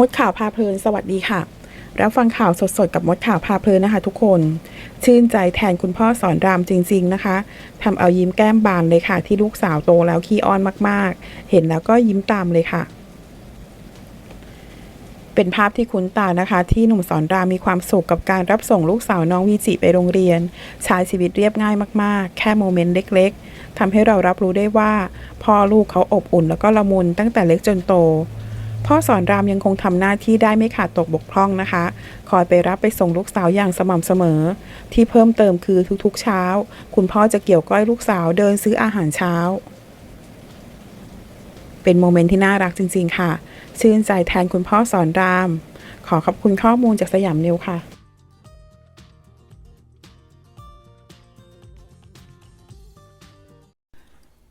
มดข่าวพาเพลิน สวัสดีค่ะ รับฟังข่าวสดๆ กับมดข่าวพาเพลินนะคะ ทุกคน ชื่นใจแทนคุณพ่อสอนรามจริง ๆนะคะทำเอายิ้มแก้มบานเลยค่ะ ที่ลูกสาวโตแล้วขี้อ้อนมากๆ เห็นแล้วก็ยิ้มตามเลยค่ะ เป็นภาพที่คุ้นตานะคะ ที่หนุ่มสอนรามมีความสุขกับการรับส่งลูกสาวน้องวีจิไปโรงเรียนใช้ชีวิตเรียบง่ายมากๆ แค่โมเมนต์เล็ก ๆทำให้เรารับรู้ได้ว่าพ่อลูกเขาอบอุ่นแล้วก็ละมุนตั้งแต่เล็กจนโต พ่อสอนรามยังคงทำหน้าที่ได้ไม่ขาดตกบกพร่องนะคะ คอยไปรับไปส่งลูกสาวอย่างสม่ำเสมอ ที่เพิ่มเติมคือทุกๆเช้า คุณพ่อจะเกี่ยวก้อยลูกสาวเดินซื้ออาหารเช้า เป็นโมเมนต์ที่น่ารักจริง ๆ ค่ะ ชื่นใจแทนคุณพ่อสอนราม ขอขอบคุณข้อมูลจากสยามนิวค่ะ